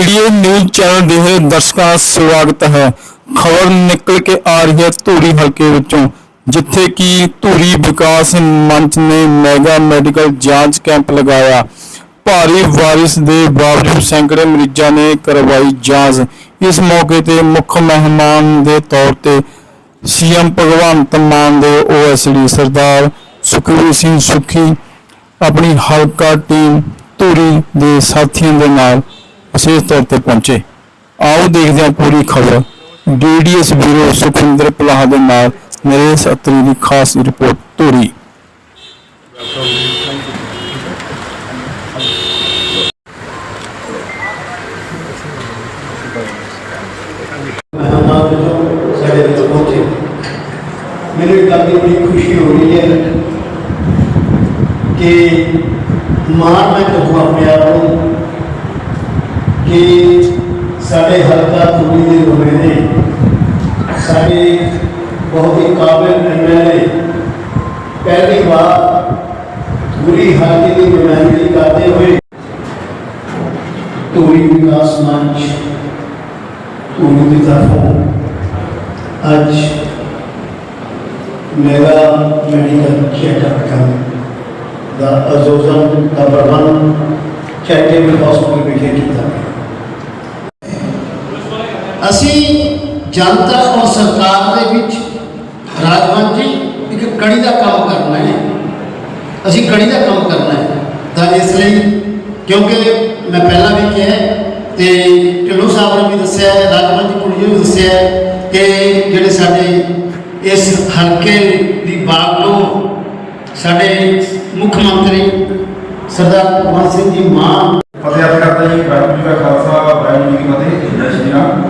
Video news channel ਦੇ ਦਰਸ਼ਕਾਂ ਦਾ ਸਵਾਗਤ ਹੈ। ਖਬਰ ਨਿਕਲ ਕੇ ਆ ਰਹੀ ਹੈ ਧੂਰੀ ਹਲਕੇ ਵਿੱਚੋਂ, ਜਿੱਥੇ ਕਿ ਧੂਰੀ ਵਿਕਾਸ ਮੰਚ ਨੇ ਮੈਗਾ ਮੈਡੀਕਲ ਜਾਂਚ ਕੈਂਪ ਲਗਾਇਆ। ਭਾਰੀ ਬਾਰਿਸ਼ ਦੇ ਬਾਵਜੂਦ ਸੈਂਕੜੇ ਮਰੀਜ਼ਾਂ ਨੇ ਕਰਵਾਈ ਜਾਂਚ। ਇਸ ਮੌਕੇ ਤੇ ਮੁੱਖ ਮਹਿਮਾਨ ਦੇ ਤੌਰ ਤੇ ਸੀਐਮ ਭਗਵੰਤ ਮਾਨ ਦੇ ਓਐਸਡੀ ਸਰਦਾਰ ਸੁਖਵੀਰ ਸਿੰਘ ਸੁਖੀ, ਆਪਣੀ ਹਲਕਾ ਟੀਮ ਧੂਰੀ ਦੇ ਸਾਥੀਆਂ ਦੇ ਨਾਲ ਵਿਸ਼ੇਸ਼ ਤੌਰ ਤੇ ਪਹੁੰਚੇ। ਆਓ ਦੇਖਦੇ ਹਾਂ ਪੂਰੀ ਖਬਰ। ਡੀਡੀਐਸ ਬਿਊਰੋ ਸੁਖਿੰਦਰ ਪਲਾਹ ਦੇ ਨਾਲ ਨਰੇਸ਼ ਅਤਰੀ ਦੀ ਖਾਸ ਰਿਪੋਰਟ ਧੂਰੀ। ਮਹਿਮਾਨ ਜੋ ਸਾਡੇ ਵਿੱਚ ਪਹੁੰਚੇ ਮੈਨੂੰ ਇੱਕ ਗੱਲ ਦੀ ਬੜੀ ਖੁਸ਼ੀ ਹੋ ਰਹੀ ਹੈ ਕਿ ਮਾਣ ਮੈਂ ਕਹੂੰ ਆਪਣੇ ਆਪ ਨੂੰ ਕਿ ਸਾਡੇ ਹਲਕਾ ਧੂਰੀ ਦੇ ਨੁਮਾਇੰਦੇ ਸਾਡੇ ਬਹੁਤ ਹੀ ਕਾਬਿਲ ਐਮਐਲਏ ਪਹਿਲੀ ਵਾਰ ਧੂਰੀ ਹਲਕੇ ਦੀ ਨੁਮਾਇੰਦਗੀ ਕਰਦੇ ਹੋਏ ਧੂਰੀ ਵਿਕਾਸ ਮੰਚ ਧੂਰੀ ਦੀ ਤਰਫੋਂ ਅੱਜ ਮੇਰਾ ਮੈਡੀਕਲ ਚੈੱਕਅਪ ਕੈਂਪ ਦਾ ਆਯੋਜਨ ਦਾ ਪ੍ਰਬੰਧ ਚੈਰੀਟੇਬਲ ਹਸਪੀਟਲ ਵਿਖੇ ਕੀਤਾ ਅਸੀਂ ਜਨਤਾ ਔਰ ਸਰਕਾਰ ਦੇ ਵਿੱਚ ਰਾਜਵੰਤ ਜੀ ਇੱਕ ਕੜੀ ਦਾ ਕੰਮ ਕਰਨਾ ਹੈ ਅਸੀਂ ਕੜੀ ਦਾ ਕੰਮ ਕਰਨਾ ਹੈ ਤਾਂ ਇਸ ਲਈ ਕਿਉਂਕਿ ਮੈਂ ਪਹਿਲਾਂ ਵੀ ਕਿਹਾ ਹੈ ਤੇ ਢਿੱਲੋਂ ਸਾਹਿਬ ਨੇ ਵੀ ਦੱਸਿਆ ਹੈ ਰਾਜਵੰਤ ਵੀ ਦੱਸਿਆ ਕਿ ਜਿਹੜੇ ਸਾਡੇ ਇਸ ਹਲਕੇ ਦੀ ਬਾਗਡੋਰ ਸਾਡੇ ਮੁੱਖ ਮੰਤਰੀ ਸਰਦਾਰ ਭਗਵੰਤ ਸਿੰਘ ਜੀ ਮਾਨ ਫਤਿਹ ਅਰਜ਼ ਕਰਦਾ ਜੀ, ਵਾਹਿਗੁਰੂ ਜੀ ਕਾ ਖਾਲਸਾ, ਵਾਹਿਗੁਰੂ ਜੀ ਕੀ ਫਤਿਹ, ਜੈ ਸ਼੍ਰੀ ਰਾਮ।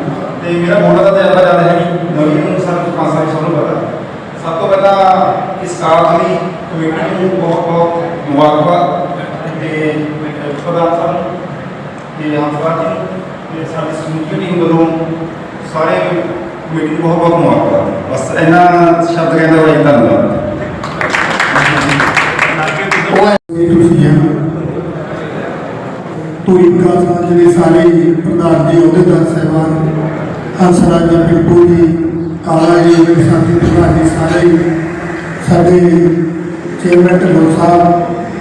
ਤੇ ਮੇਰਾ ਮੋਢਾ ਦਾ ਤਜਰਬਾ ਜ਼ਿਆਦਾ ਹੈ ਜੀ ਨਵੀਂ ਨੂੰ ਸਾਨੂੰ ਪੰਜ ਸਾਲ ਸਾਨੂੰ ਪਤਾ ਸਭ ਤੋਂ ਪਹਿਲਾਂ ਇਸ ਕਾਰਜ ਲਈ ਕਮੇਟੀ ਨੂੰ ਬਹੁਤ ਬਹੁਤ ਮੁਬਾਰਕਬਾਦ। ਪ੍ਰਧਾਨ ਸਾਹਿਬ ਨੂੰ ਤੇ ਹੰਸਰਾਜ ਜੀ ਤੇ ਸਾਡੀ ਸਮੂਹ ਟੀਮ ਵੱਲੋਂ ਸਾਰੇ ਕਮੇਟੀ ਨੂੰ ਬਹੁਤ ਬਹੁਤ ਮੁਬਾਰਕਬਾਦ ਬਸ ਇੰਨਾ ਸ਼ਬਦ ਕਹਿੰਦਾ ਹੋਇਆ ਧੰਨਵਾਦ। ਧੂਰੀ ਵਿਕਾਸ ਮੰਚ ਦੇ ਸਾਰੇ ਪ੍ਰਧਾਨ ਜੀ ਅਹੁਦੇਦਾਰ ਸਾਹਿਬਾਨ ਹੰਸਰਾਜ ਜੀ ਪਿੰਟੂ ਜੀ ਕਾਲਾ ਜੀ ਮੇਰੇ ਸਾਥੀ ਪ੍ਰਧਾਨ ਜੀ ਸਾਰੇ ਸਾਡੇ ਚੇਅਰਮੈਨ ਢਿੱਲੋਂ ਸਾਹਿਬ,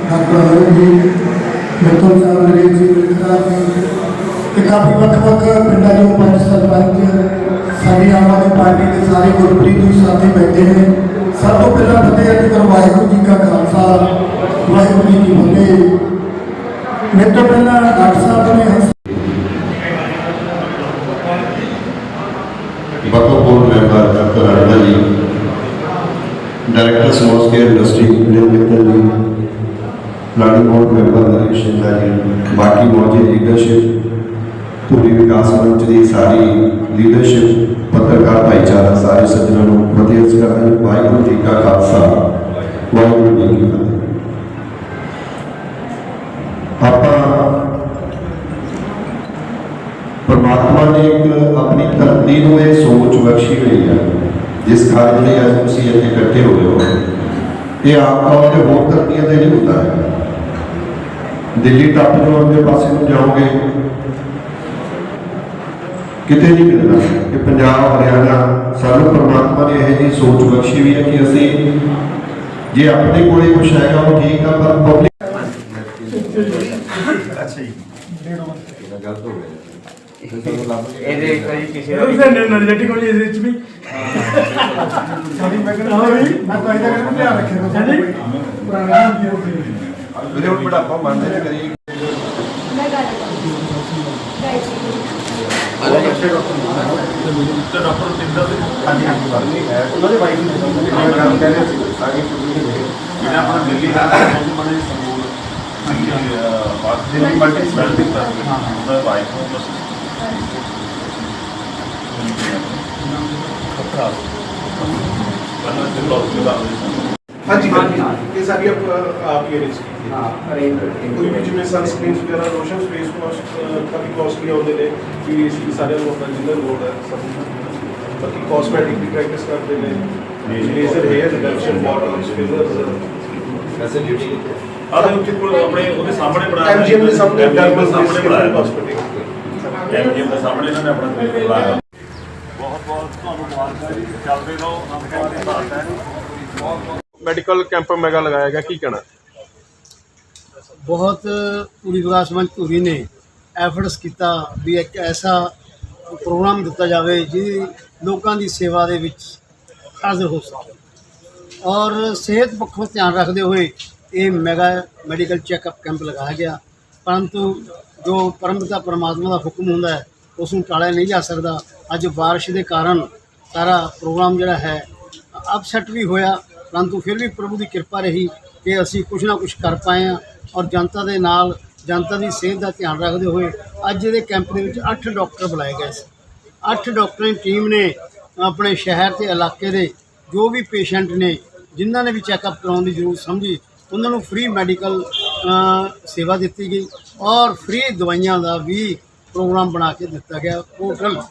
ਡਾਕਟਰ ਅਰੁਣ ਜੀ ਮਿੱਤਲ ਸਾਹਿਬ ਨਰੇਸ਼ ਜੀ ਮਿੱਤਰਾ ਜੀ ਤੇ ਕਾਫੀ ਵੱਖ ਵੱਖ ਪਿੰਡਾਂ ਦੇ ਪੰਜ ਸਰਪੰਚ ਸਾਡੀ ਆਮ ਆਦਮੀ ਪਾਰਟੀ ਦੇ ਸਾਰੇ ਗੁਰਪ੍ਰੀਤ ਜੀ ਸਾਥੀ ਬੈਠੇ ਨੇ ਸਭ ਤੋਂ ਪਹਿਲਾਂ ਫਤਿਹ ਅਰਜ਼ ਕਰੋ ਵਾਹਿਗੁਰੂ ਜੀ ਕਾ ਖਾਲਸਾ ਵਾਹਿਗੁਰੂ ਜੀ ਕੀ ਫਤਿਹ ਮੇਰੇ ਤੋਂ ਪਹਿਲਾਂ ਡਾਕਟਰ ਸਾਹਿਬ ਨੇ ਹੰਸ ਵਕਫ ਬੋਰਡ ਮੈਂਬਰ ਡਾਕਟਰ ਅਰਦਾ ਜੀ director small scale industry nil Mittal ji planning board member Naresh Shinda ji. ਬਾਕੀ ਮੌਜੂਦ ਲੀਡਰਸ਼ਿਪ ਪੂਰੀ ਵਿਕਾਸ ਮੰਚ ਦੀ ਸਾਰੀ ਲੀਡਰਸ਼ਿਪ ਪੱਤਰਕਾਰ ਭਾਈਚਾਰਾ, ਸਾਰੇ ਸੱਜਣਾਂ ਨੂੰ ਫਤਿਹ ਅਰਜ਼ ਕਰਦਾ ਜੀ। ਵਾਹਿਗੁਰੂ ਜੀ ਕਾ ਖਾਲਸਾ। ਵਾਹਿਗੁਰੂ ਜੀ ਕੀ ਫਤਿਹ। ਆਪਾਂ ਪਰਮਾਤਮਾ ਨੇ ਇੱਕ ਆਪਣੀ ਧਰਤੀ ਨੂੰ ਇਹ ਸੋਚ ਬਖਸ਼ੀ ਹੋਈ ਹੈ ਜਿਸ ਕਾਰਨ ਲਈ ਅੱਜ ਤੁਸੀਂ ਇੱਥੇ ਇਕੱਠੇ ਹੋਏ ਹੋ। ਇਹ ਆਪ ਤੌਰ ਤੇ ਹੋਰ ਧਰਤੀਆਂ ਤੇ ਨਹੀਂ ਹੁੰਦਾ ਹੈ ਦਿੱਲੀ ਤੱਕ ਨੂੰ ਅੱਗੇ ਪਾਸੇ ਨੂੰ ਜਾਓਗੇ? ਕਿਤੇ ਨਹੀਂ ਮਿਲਦਾ ਕਿ ਪੰਜਾਬ ਹਰਿਆਣਾ ਸਾਨੂੰ ਪਰਮਾਤਮਾ ਨੇ ਇਹ ਜੀ ਸੋਚ ਬਖਸ਼ੀ ਵੀ ਹੈ ਕਿ ਅਸੀਂ ਜੇ ਆਪਣੇ ਕੋਲੇ ਕੁਝ ਹੈਗਾ ਉਹ ਠੀਕ ਆ ਪਰ ਪਬਲਿਕ ਅੱਛਾ ਜੀ। ਗਲਤ ਹੋ ਕੋਈ ਕਿਸੇ ਦਾ એનર્ਜੈਟਿਕ ਹੋਣੀ ਇਸ ਵਿੱਚ ਵੀ। ਸਾਡੀ ਮੈਂ ਕਹਿੰਦਾ ਹਾਂ ਵੀ ਮੈਂ ਤਾਂ ਇਹਦਾ ਕਹਿੰਦਾ ਧਿਆਨ ਰੱਖਿਆ। ਹਾਂਜੀ। ਪੁਰਾਣਾ ਵੀਰ ਹੁਣ ਬੜਾਪਾ ਮੰਨਦੇ ਨੇ। ਕਰੀ ਉਹਨਾਂ ਦੇ ਵਾਈਫ ਨੇ ਗੱਲ ਕਹਿੰਦੇ ਸੀ ਸਾਡੀ ਕੁੜੀ ਨੇ ਜਿਹੜਾ ਆਪਣਾ ਦਿੱਲੀ ਦਾ ਬੜੇ ਸਕੂਲ ਦਿੱਲੀ ਮਲਟੀ ਸਪੈਸ਼ਲਿਟੀ ਉਹਦਾ ਵਾਈਫ ਨੂੰ ਬਸ। ਪਹਿਲਾਂ ਤੇ ਲੋਕ ਦਾ ਹਾਂਜੀ ਹਾਂਜੀ ਇਹ ਸਾਰੀ ਆਪ ਆਪ ਹੀ ਅਰੇਂਜ ਕੀਤੀ ਹੈ ਹਾਂ ਅਰੇਂਜ ਕਰਕੇ ਕੋਈ ਵੀ ਜਿਵੇਂ ਸਨਸਕ੍ਰੀਨਸ ਵਗੈਰਾ ਲੋਸ਼ਨ ਫੇਸ ਵਾਸ਼ ਕਾਫੀ ਕਾਸਟਲੀ ਆਉਂਦੇ ਨੇ ਵੀ ਅਸੀਂ ਸਾਰੇ ਲੋਕ ਜਿੰਦਰ ਲੋਡ ਹੈ ਸਭ ਬਾਕੀ ਕਾਸਮੈਟਿਕ ਦੀ ਪ੍ਰੈਕਟਿਸ ਕਰਦੇ ਨੇ laser hair reduction bottles fillers ਆਹ ਉੱਥੇ ਕੋਲ ਆਪਣੇ ਉਹਦੇ ਸਾਹਮਣੇ ਬਣਾਇਆ ਐਮਜੀਐਮ ਦੇ ਸਾਹਮਣੇ MGM ਦੇ ਸਾਹਮਣੇ ਬਣਾਇਆ ਕਾਸਮੈਟਿਕ ਐਮਜੀਐਮ ਦੇ ਸਾਹਮਣੇ ਇਹਨਾਂ ਨੇ ਆਪਣਾ ਕਲੀਨਿਕ ਲਾਇਆ ਬਹੁਤ ਬਹੁਤ ਤੁਹਾਨੂੰ ਮੁਬਾਰਕਾਂ ਜੀ ਚੱਲਦੇ ਰਹੋ ਅੰਮ੍ਰਿਤਸਰ ਦੇ ਸਾਥ ਹੈ ਮੈਡੀਕਲ ਕੈਂਪ ਮੈਗਾ ਲਗਾਇਆ ਗਿਆ, ਕੀ ਕਹਿਣਾ? ਬਹੁਤ ਪੂਰੀ ਵਿਕਾਸ ਮੰਚ ਧੂਰੀ ਨੇ ਐਫਰਟਸ ਕੀਤਾ ਵੀ ਇੱਕ ਐਸਾ ਪ੍ਰੋਗਰਾਮ ਦਿੱਤਾ ਜਾਵੇ ਜਿਹਦੀ ਲੋਕਾਂ ਦੀ ਸੇਵਾ ਦੇ ਵਿੱਚ ਹਾਜ਼ਰ ਹੋ ਸਕੇ। ਔਰ ਸਿਹਤ ਪੱਖੋਂ ਧਿਆਨ ਰੱਖਦੇ ਹੋਏ ਇਹ ਮੈਗਾ ਮੈਡੀਕਲ ਚੈੱਕਅਪ ਕੈਂਪ ਲਗਾਇਆ ਗਿਆ। ਪਰੰਤੂ ਜੋ ਪਰਮਪਿਤਾ ਪਰਮਾਤਮਾ ਦਾ ਹੁਕਮ ਹੁੰਦਾ ਹੈ, ਉਸ ਨੂੰ ਟਾਲਿਆ ਨਹੀਂ ਜਾ ਸਕਦਾ। ਅੱਜ ਬਾਰਿਸ਼ ਦੇ ਕਾਰਨ ਸਾਰਾ ਪ੍ਰੋਗਰਾਮ ਜਿਹੜਾ ਹੈ, ਅਪਸੈਟ ਵੀ ਹੋਇਆ। ਪਰੰਤੂ ਫਿਰ ਵੀ ਪ੍ਰਭੂ ਦੀ ਕਿਰਪਾ ਰਹੀ ਕਿ ਅਸੀਂ ਕੁਝ ਨਾ ਕੁਝ ਕਰ ਪਾਏ ਹਾਂ ਔਰ ਜਨਤਾ ਦੇ ਨਾਲ ਜਨਤਾ ਦੀ ਸਿਹਤ ਦਾ ਧਿਆਨ ਰੱਖਦੇ ਹੋਏ ਅੱਜ ਇਹਦੇ ਕੈਂਪ ਦੇ ਵਿੱਚ 8 ਡਾਕਟਰ ਬੁਲਾਏ ਗਏ ਸੀ। 8 ਡਾਕਟਰਾਂ ਦੀ ਟੀਮ ਨੇ ਆਪਣੇ ਸ਼ਹਿਰ ਤੇ ਇਲਾਕੇ ਦੇ ਜੋ ਵੀ ਪੇਸ਼ੈਂਟ ਨੇ, ਜਿਨ੍ਹਾਂ ਨੇ ਵੀ ਚੈੱਕਅਪ ਕਰਾਉਣ ਦੀ ਜ਼ਰੂਰਤ ਸਮਝੀ, ਉਹਨਾਂ ਨੂੰ ਫ੍ਰੀ ਮੈਡੀਕਲ ਸੇਵਾ ਦਿੱਤੀ ਗਈ ਔਰ ਫ੍ਰੀ ਦਵਾਈਆਂ ਦਾ ਵੀ ਪ੍ਰੋਗਰਾਮ ਬਣਾ ਕੇ ਦਿੱਤਾ ਗਿਆ ਪੋਰਟਲ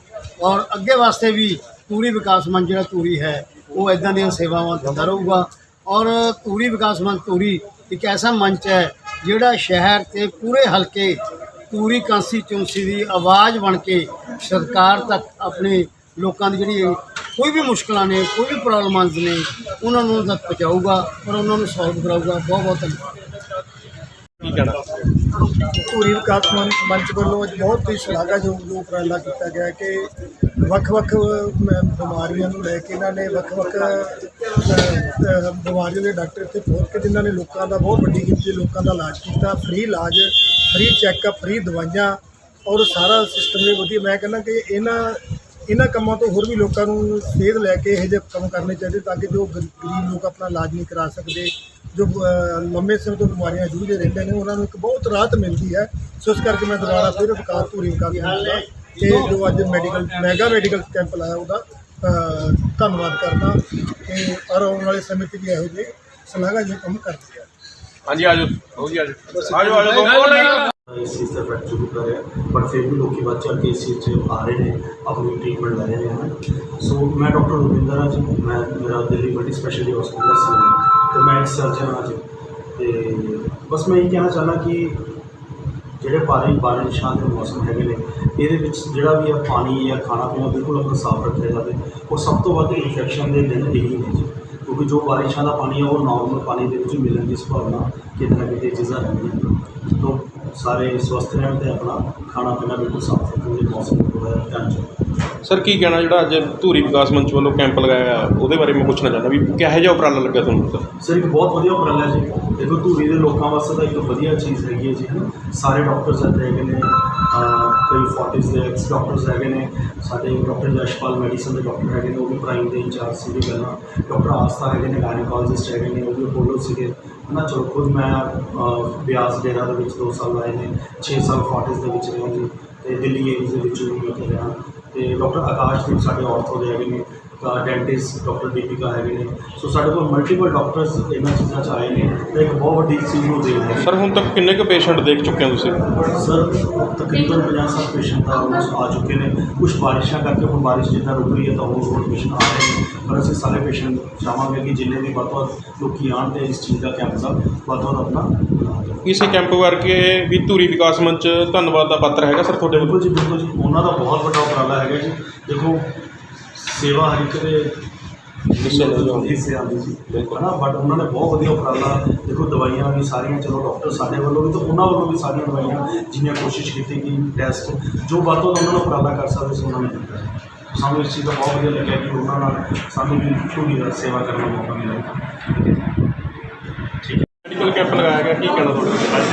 ਔਰ ਅੱਗੇ ਵਾਸਤੇ ਵੀ ਪੂਰੀ ਵਿਕਾਸ ਮੰਚ ਜਿਹੜਾ ਧੂਰੀ ਹੈ। ਉਹ ਇਦਾਂ ਦੀਆਂ ਸੇਵਾਵਾਂ ਦਿੰਦਾ ਰਹੂਗਾ। ਔਰ ਧੂਰੀ ਵਿਕਾਸ ਮੰਚ ਧੂਰੀ ਇੱਕ ਐਸਾ ਮੰਚ ਹੈ ਜਿਹੜਾ ਸ਼ਹਿਰ ਤੇ ਪੂਰੇ ਹਲਕੇ ਪੂਰੀ ਕੰਸਟੀਚੁਐਂਸੀ ਦੀ ਆਵਾਜ਼ ਬਣ ਕੇ ਸਰਕਾਰ ਤੱਕ ਆਪਣੇ ਲੋਕਾਂ ਦੀ ਜਿਹੜੀ ਕੋਈ ਵੀ ਮੁਸ਼ਕਲਾਂ ਨੇ ਕੋਈ ਵੀ ਪ੍ਰੋਬਲਮਾਂ ਨੇ ਉਹਨਾਂ ਨੂੰ ਤੱਕ ਪਹੁੰਚਾਊਗਾ ਔਰ ਉਹਨਾਂ ਨੂੰ ਸੋਲਵ ਕਰਾਊਗਾ। ਬਹੁਤ ਬਹੁਤ ਧੰਨਵਾਦ। ਪੂਰੀ ਵਿਕਾਸ ਮੰਚ ਵੱਲੋਂ ਅੱਜ ਬਹੁਤ ਹੀ ਸ਼ਲਾਘਾਯੋਗ ਜੋ ਉਪਰਾਲਾ ਕੀਤਾ ਗਿਆ ਕਿ ਵੱਖ-ਵੱਖ ਬਿਮਾਰੀਆਂ ਨੂੰ ਲੈ ਕੇ ਇਹਨਾਂ ਨੇ ਵੱਖ-ਵੱਖ ਬਿਮਾਰੀਆਂ ਦੇ ਡਾਕਟਰ ਇੱਥੇ ਪਹੁੰਚ ਕੇ ਜਿਨ੍ਹਾਂ ਨੇ ਲੋਕਾਂ ਦਾ ਬਹੁਤ ਵੱਡੀ ਗਿਣਤੀ ਲੋਕਾਂ ਦਾ ਇਲਾਜ ਕੀਤਾ, ਫ੍ਰੀ ਇਲਾਜ, ਫ੍ਰੀ ਚੈੱਕਅਪ, ਫ੍ਰੀ ਦਵਾਈਆਂ ਔਰ ਸਾਰਾ ਸਿਸਟਮ ਵੀ ਵਧੀਆ। ਮੈਂ ਕਹਿੰਦਾ ਕਿ ਇਹਨਾਂ ਇਹਨਾਂ ਕੰਮਾਂ ਤੋਂ ਹੋਰ ਵੀ ਲੋਕਾਂ ਨੂੰ ਸੇਧ ਲੈ ਕੇ ਇਹੋ ਜਿਹੇ ਕੰਮ ਕਰਨੇ ਚਾਹੀਦੇ ਤਾਂ ਕਿ ਜੋ ਗਰ- ਗਰੀਬ ਲੋਕ ਆਪਣਾ ਇਲਾਜ ਨਹੀਂ ਕਰਾ ਸਕਦੇ, ਜੋ ਲੰਮੇ ਸਮੇਂ ਤੋਂ ਬਿਮਾਰੀਆਂ ਜੂਝਦੇ ਰਹਿੰਦੇ ਨੇ, ਉਹਨਾਂ ਨੂੰ ਇੱਕ ਬਹੁਤ ਰਾਹਤ ਮਿਲਦੀ ਹੈ। ਸੋ ਇਸ ਕਰਕੇ ਮੈਂ ਦੁਬਾਰਾ ਫਿਰ ਵਿਕਾਸ ਧੂਰੀ ਵਿਕਾਸ ਮੰਚ ਦਾ ਤੇ ਜੋ ਅੱਜ ਮੈਡੀਕਲ ਮੈਗਾ ਮੈਡੀਕਲ ਕੈਂਪ ਲਾਇਆ ਉਹਦਾ ਅ, ਧੰਨਵਾਦ ਕਰਦਾ ਤੇ ਔਰ ਆਉਣ ਵਾਲੇ ਸਮੇਂ 'ਚ ਵੀ ਇਹੋ ਜਿਹੇ ਸਲਾਹਾਂ ਜੋ ਕੰਮ ਕਰਦੇ ਆ। ਹਾਂਜੀ ਆਜੋ ਹੋ ਜੀ ਆਜੋ ਆਜੋ ਕੋਲ ਇਸ ਚੀਜ਼ ਦਾ ਇਫੈਕਟ ਜ਼ਰੂਰ ਕਰ ਰਿਹਾ ਪਰ ਫਿਰ ਵੀ ਲੋਕੀ ਵੱਧ ਚੜ੍ਹ ਕੇ ਇਸ ਚੀਜ਼ 'ਚ ਆ ਰਹੇ ਨੇ ਆਪਣੀ ਟ੍ਰੀਟਮੈਂਟ ਲੈ ਰਹੇ ਨੇ ਸੋ ਮੈਂ ਡਾਕਟਰ ਰਵਿੰਦਰ ਹਾਂ ਜੀ ਮੈਂ ਮੇਰਾ ਦਿੱਲੀ ਮਲਟੀ ਸਪੈਸ਼ਲਿਟੀ ਹਸਪੀਟਲ ਸੀ ਤੇ ਮੈਂ ਇੱਕ ਸਰਜਨ ਹਾਂ ਜੀ। ਤੇ ਬਸ ਮੈਂ ਇਹ ਕਹਿਣਾ ਚਾਹੁੰਦਾ ਕਿ ਜਿਹੜੇ ਪਾਣੀ ਬਾਰਿਸ਼ਾਂ ਦੇ ਮੌਸਮ ਹੈਗੇ ਨੇ, ਇਹਦੇ ਵਿੱਚ ਜਿਹੜਾ ਵੀ ਆ ਪਾਣੀ ਜਾਂ ਖਾਣਾ ਪੀਣਾ ਬਿਲਕੁਲ ਆਪਣਾ ਸਾਫ਼ ਰੱਖਿਆ ਜਾਵੇ। ਉਹ ਸਭ ਤੋਂ ਵੱਧ ਇਨਫੈਕਸ਼ਨ ਦੇ ਦਿਨ ਇਹੀ ਨੇ ਜੀ। ਕਿਉਂਕਿ ਜੋ ਬਾਰਿਸ਼ਾਂ ਦਾ ਪਾਣੀ ਆ, ਉਹ ਨਾਰਮਲ ਪਾਣੀ ਦੇ ਵਿੱਚ ਮਿਲਣ ਦੀ ਸੰਭਾਵਨਾ ਕਿਤੇ ਨਾ ਕਿਤੇ ਚੀਜ਼ਾਂ ਰਹਿੰਦੀਆਂ ਨੇ ਤੋਂ ਸਾਰੇ ਸਵਸਥ ਰਹਿਣ ਤੇ ਆਪਣਾ ਖਾਣਾ ਪੀਣਾ ਬਿਲਕੁਲ ਸਾਫ਼ ਰੱਖਣ ਦੇ ਮੌਸਮ ਨੂੰ ਥੋੜ੍ਹਾ ਧਿਆਨ ਚ ਸਰ, ਕੀ ਕਹਿਣਾ ਜਿਹੜਾ ਅੱਜ ਧੂਰੀ ਵਿਕਾਸ ਮੰਚ ਵੱਲੋਂ ਕੈਂਪ ਲਗਾਇਆ ਉਹਦੇ ਬਾਰੇ ਮੈਂ ਪੁੱਛਣਾ ਚਾਹੁੰਦਾ ਵੀ ਕਿਹੋ ਜਿਹਾ ਉਪਰਾਲਾ ਲੱਗਿਆ ਤੁਹਾਨੂੰ? ਸਰ ਸਰ ਇੱਕ ਬਹੁਤ ਵਧੀਆ ਉਪਰਾਲਾ ਜੀ। ਦੇਖੋ, ਧੂਰੀ ਦੇ ਲੋਕਾਂ ਵਾਸਤੇ ਤਾਂ ਇੱਕ ਵਧੀਆ ਚੀਜ਼ ਹੈਗੀ ਹੈ ਜੀ ਹੈ ਨਾ ਸਾਰੇ ਡਾਕਟਰਸ ਇੱਥੇ ਹੈਗੇ ਨੇ, ਅਹ, ਕਈ ਫੋਰਟਿਸ ਦੇ ਐਕਸ ਡਾਕਟਰਸ ਹੈਗੇ ਨੇ, ਸਾਡੇ ਡਾਕਟਰ ਜਸ਼ਪਾਲ ਮੈਡੀਸਨ ਦੇ ਡਾਕਟਰ ਹੈਗੇ ਨੇ, ਉਹ ਵੀ ਪ੍ਰਾਈਮ ਦੇ ਇੰਚਾਰਜ ਸੀਗੇ ਪਹਿਲਾਂ। ਡਾਕਟਰ ਆਸਥਾ ਹੈਗੇ ਨੇ ਗਾਇਨੋਕੋਲੋਜਿਸਟ ਹੈਗੇ ਨੇ, ਉਹ ਵੀ ਅਪੋਲੋ ਸੀਗੇ। ਹਨਾ, ਚਲੋ, ਖੁਦ ਮੈਂ ਬਿਆਸ ਡੇਰਾ ਦੇ ਵਿੱਚ 2 ਸਾਲ ਲਾਏ ਨੇ 6 ਸਾਲ ਫੋਰਟਿਸ ਦੇ ਵਿੱਚ ਰਿਹਾ ਜੀ ਤੇ ਦਿੱਲੀ ਏਮਸ ਦੇ ਵਿੱਚ ਵੀ ਮੈਂ ਰਿਹਾ। ਤੇ ਡਾਕਟਰ ਆਕਾਸ਼ਦੀਪ ਸਾਡੇ ਆਰਥੋ ਦੇ ਹੈਗੇ ਨੇ। ਡੈਂਟਿਸਟ ਡਾਕਟਰ ਦੀਪਿਕਾ ਹੈਗੇ ਨੇ। ਸੋ ਸਾਡੇ ਕੋਲ ਮਲਟੀਪਲ ਡਾਕਟਰਸ ਇਹਨਾਂ ਚੀਜ਼ਾਂ 'ਚ ਆਏ ਨੇ ਤੇ ਇੱਕ ਬਹੁਤ ਵੱਡੀ ਚੀਜ਼ ਨੂੰ ਦੇ ਰਹੇ ਸਰ ਹੁਣ ਤੱਕ ਕਿੰਨੇ ਕੁ ਪੇਸ਼ੈਂਟ ਦੇਖ ਚੁੱਕੇ ਹੋ ਤੁਸੀਂ? ਸਰ ਤਕਰੀਬਨ 50 60 ਪੇਸ਼ੈਂਟ ਤਾਂ almost ਆ ਚੁੱਕੇ ਨੇ। ਕੁਝ ਬਾਰਿਸ਼ਾਂ ਕਰਕੇ ਹੁਣ ਬਾਰਿਸ਼ ਜਿੱਦਾਂ ਰੁਕ ਰਹੀ ਹੈ ਤਾਂ ਹੋਰ ਹੋਰ ਪੇਸ਼ੈਂਟ ਆ ਰਹੇ ਨੇ। ਪਰ ਅਸੀਂ ਸਾਰੇ ਪੇਸ਼ੈਂਟ ਚਾਹਾਂਗੇ ਕਿ ਜਿੰਨੇ ਵੀ ਵੱਧ ਤੋਂ ਲੋਕੀ ਆਉਣ ਤੇ ਇਸ ਚੀਜ਼ ਦਾ ਕੈਂਪ ਦਾ ਵੱਧ ਤੋਂ ਆਪਣਾ। ਇਸੇ ਕੈਂਪ ਕਰਕੇ ਵੀ ਧੂਰੀ ਵਿਕਾਸ ਮੰਚ ਧੰਨਵਾਦ ਦਾ ਪਾਤਰ ਹੈਗਾ ਸਰ ਤੁਹਾਡੇ ਬਿਲਕੁਲ ਜੀ ਬਿਲਕੁਲ ਜੀ। ਉਹਨਾਂ ਦਾ ਬਹੁਤ ਵੱਡਾ ਉਪਰਾਲਾ ਹੈਗਾ ਜੀ। ਦੇਖੋ ਸੇਵਾ ਹਰ ਇੱਕ ਦੇ ਹਿੱਸੇ ਆਉਂਦੀ ਹੈ। ਹਿੱਸੇ ਆਉਂਦੀ ਜੀ ਹਨਾ? ਬਟ ਉਹਨਾਂ ਨੇ ਬਹੁਤ ਵਧੀਆ ਉਪਰਾਲਾ ਦੇਖੋ ਦਵਾਈਆਂ ਵੀ ਸਾਰੀਆਂ ਚਲੋ ਡਾਕਟਰ ਸਾਡੇ ਵੱਲੋਂ ਵੀ ਤੇ ਉਹਨਾਂ ਵੱਲੋਂ ਵੀ ਸਾਰੀਆਂ ਦਵਾਈਆਂ ਜਿੰਨੀਆਂ ਕੋਸ਼ਿਸ਼ ਕੀਤੀ ਕਿ ਟੈਸਟ ਜੋ ਵੱਧ ਤੋਂ ਉਹਨਾਂ ਨੂੰ ਉਪਰਾਲਾ ਕਰ ਸਕਦੇ ਸੀ ਉਹਨਾਂ ਨੇ ਕੀਤਾ। ਸਾਨੂੰ ਇਸ ਚੀਜ਼ ਦਾ ਬਹੁਤ ਵਧੀਆ ਲੱਗਿਆ ਕਿ ਉਹਨਾਂ ਨਾਲ ਸਾਨੂੰ ਵੀ ਪੂਰੀ ਸੇਵਾ ਕਰਨ ਦਾ ਮੌਕਾ ਮਿਲਿਆ। ਮੈਡੀਕਲ ਕੈਂਪ ਲਗਾਇਆ ਗਿਆ ਕੀ ਕਹਿਣਾ ਤੁਹਾਡਾ?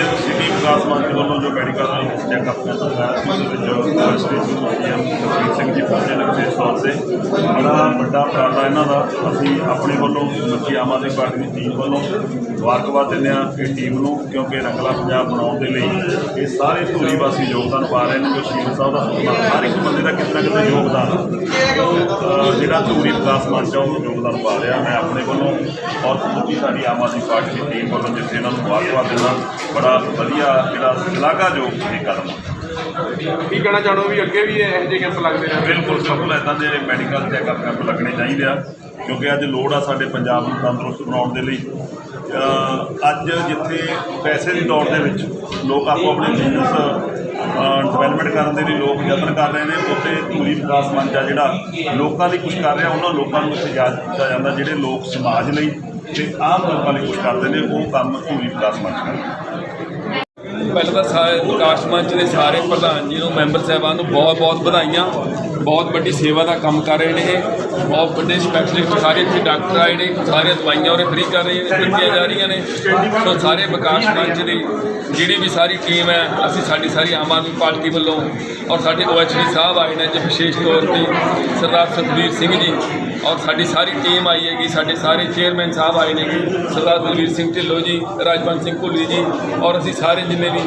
ਅੱਜ ਸਿਟੀ ਵਿਕਾਸ ਮੰਚ ਵੱਲੋਂ ਜੋ ਮੈਡੀਕਲ ਚੈੱਕਅਪ ਕੀਤਾ ਗਿਆ ਸੀ ਉਹਦੇ ਵਿੱਚ ਸਟੇਸ਼ਨ ਪੀਐਮ ਜਗਜੀਤ ਸਿੰਘ ਜੀ ਪਹੁੰਚੇ ਲਗਦੇ ਸੌਰ ਸੇ ਬੜਾ ਵੱਡਾ ਉਪਰਾਲਾ ਇਹਨਾਂ ਦਾ। ਅਸੀਂ ਆਪਣੇ ਵੱਲੋਂ ਬੱਚੀ ਆਮ ਆਦਮੀ ਪਾਰਟੀ ਦੀ ਟੀਮ ਵੱਲੋਂ ਮੁਬਾਰਕਬਾਦ ਦਿੰਦੇ ਹਾਂ ਇਹ ਟੀਮ ਨੂੰ, ਕਿਉਂਕਿ ਰੰਗਲਾ ਪੰਜਾਬ ਬਣਾਉਣ ਦੇ ਲਈ ਇਹ ਸਾਰੇ ਧੂਰੀ ਵਾਸੀ ਯੋਗਦਾਨ ਪਾ ਰਹੇ ਨੇ, ਜੋ ਸ਼ਹੀਦ ਸਾਹਿਬ ਦਾ ਸੁਪਨਾ ਹਰ ਇੱਕ ਬੰਦੇ ਦਾ ਕਿਤੇ ਨਾ ਕਿਤੇ ਯੋਗਦਾਨ ਜਿਹੜਾ ਧੂਰੀ ਵਿਕਾਸ ਮੰਚ ਆ ਉਹ ਯੋਗਦਾਨ ਪਾ ਰਿਹਾ। ਮੈਂ ਆਪਣੇ ਵੱਲੋਂ ਔਰ ਸਮੁੱਚੀ ਸਾਡੀ ਆਮ ਆਦਮੀ ਪਾਰਟੀ ਦੀ ਟੀਮ ਵੱਲੋਂ ਜਿੱਥੇ ਇਹਨਾਂ ਨੂੰ ਮੁਬਾਰਕਬਾਦ ਦਿੰਦਾ ਬੜਾ ਵਧੀਆ ਜਿਹੜਾ ਸ਼ਲਾਘਾਯੋਗ ਇਹ ਕਦਮ ਕੀ ਕਹਿਣਾ ਚਾਹੁੰਦੇ ਹੋ ਵੀ ਅੱਗੇ ਵੀ ਇਹੋ ਜਿਹੇ ਕੈਂਪ ਲੱਗਦੇ ਰਹਿਣ? ਬਿਲਕੁਲ ਸਭ ਇਦਾਂ ਦੇ ਮੈਡੀਕਲ ਚੈੱਕਅਪ ਕੈਂਪ ਲੱਗਣੇ ਚਾਹੀਦੇ ਆ ਕਿਉਂਕਿ ਅੱਜ ਲੋੜ ਆ ਸਾਡੇ ਪੰਜਾਬ ਨੂੰ ਤੰਦਰੁਸਤ ਬਣਾਉਣ ਦੇ ਲਈ। ਅੱਜ ਜਿੱਥੇ ਪੈਸੇ ਦੀ ਦੌੜ ਦੇ ਵਿੱਚ ਲੋਕ ਆਪੋ ਆਪਣੇ ਬਿਜ਼ਨਸ ਡਿਵੈਲਪਮੈਂਟ ਕਰਨ ਦੇ ਲਈ ਲੋਕ ਯਤਨ ਕਰ ਰਹੇ ਨੇ ਉੱਥੇ ਧੂਰੀ ਵਿਕਾਸ ਮੰਚ ਆ ਜਿਹੜਾ ਲੋਕਾਂ ਲਈ ਕੁਝ ਕਰ ਰਿਹਾ ਉਹਨਾਂ ਲੋਕਾਂ ਨੂੰ ਉੱਥੇ ਯਾਦ ਕੀਤਾ ਜਾਂਦਾ ਜਿਹੜੇ ਲੋਕ ਸਮਾਜ ਲਈ ਤੇ ਆਮ ਲੋਕਾਂ ਲਈ ਕੁਝ ਕਰਦੇ ਨੇ ਉਹ ਕੰਮ ਧੂਰੀ ਵਿਕਾਸ ਮੰਚ ਕਰਦਾ ਪਹਿਲਾਂ ਤਾਂ ਸਾਰੇ ਵਿਕਾਸ ਮੰਚ ਦੇ ਸਾਰੇ ਪ੍ਰਧਾਨ ਜੀ ਨੂੰ, ਮੈਂਬਰ ਸਾਹਿਬਾਨ ਨੂੰ ਬਹੁਤ ਬਹੁਤ ਵਧਾਈਆਂ। ਬਹੁਤ ਵੱਡੀ ਸੇਵਾ ਦਾ ਕੰਮ ਕਰ ਰਹੇ ਨੇ ਇਹ। ਬਹੁਤ ਵੱਡੇ ਸਪੈਸ਼ਲਿਸਟ ਸਾਰੇ ਇੱਥੇ ਡਾਕਟਰ ਆਏ ਨੇ ਸਾਰੇ ਦਵਾਈਆਂ ਉਰੇ ਫ੍ਰੀ ਕਰ ਰਹੇ ਨੇ, ਦਿੱਤੀਆਂ ਜਾ ਰਹੀਆਂ ਨੇ। ਸੋ ਸਾਰੇ ਵਿਕਾਸ ਮੰਚ ਦੀ ਜਿਹੜੀ ਵੀ ਸਾਰੀ ਟੀਮ ਹੈ, ਅਸੀਂ ਸਾਡੀ ਸਾਰੀ ਆਮ ਆਦਮੀ ਪਾਰਟੀ ਵੱਲੋਂ ਔਰ ਸਾਡੇ ਓਐਚਡੀ ਸਾਹਿਬ ਆਏ ਨੇ, ਜੀ ਵਿਸ਼ੇਸ਼ ਤੌਰ ਤੇ ਸਰਦਾਰ ਸੁਖਬੀਰ ਸਿੰਘ ਜੀ ਔਰ ਸਾਡੀ ਸਾਰੀ ਟੀਮ ਆਈ ਹੈਗੀ, ਸਾਡੇ ਸਾਰੇ ਚੇਅਰਮੈਨ ਸਾਹਿਬ ਆਏ ਨੇ, ਸਰਦਾਰ ਦਲਵੀਰ ਸਿੰਘ ਢਿੱਲੋਂ ਜੀ, ਰਾਜਵੰਤ ਸਿੰਘ ਭੁੱਲੀ ਜੀ ਔਰ ਅਸੀਂ ਸਾਰੇ ਜਿੰਨੇ ਵੀ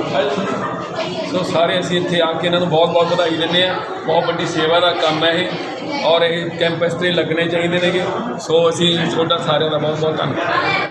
ਸੋ ਸਾਰੇ ਅਸੀਂ ਇੱਥੇ ਆ ਕੇ ਇਹਨਾਂ ਨੂੰ ਬਹੁਤ ਬਹੁਤ ਵਧਾਈ ਦਿੰਦੇ ਆ ਬਹੁਤ ਵੱਡੀ ਸੇਵਾ ਦਾ ਕੰਮ ਹੈ ਇਹ ਔਰ ਇਹ ਕੈਂਪਸ ਤੇ ਲੱਗਣੇ ਚਾਹੀਦੇ ਨੇਗੇ। ਸੋ ਅਸੀਂ ਤੁਹਾਡਾ ਸਾਰਿਆਂ ਦਾ ਬਹੁਤ ਬਹੁਤ ਧੰਨਵਾਦ।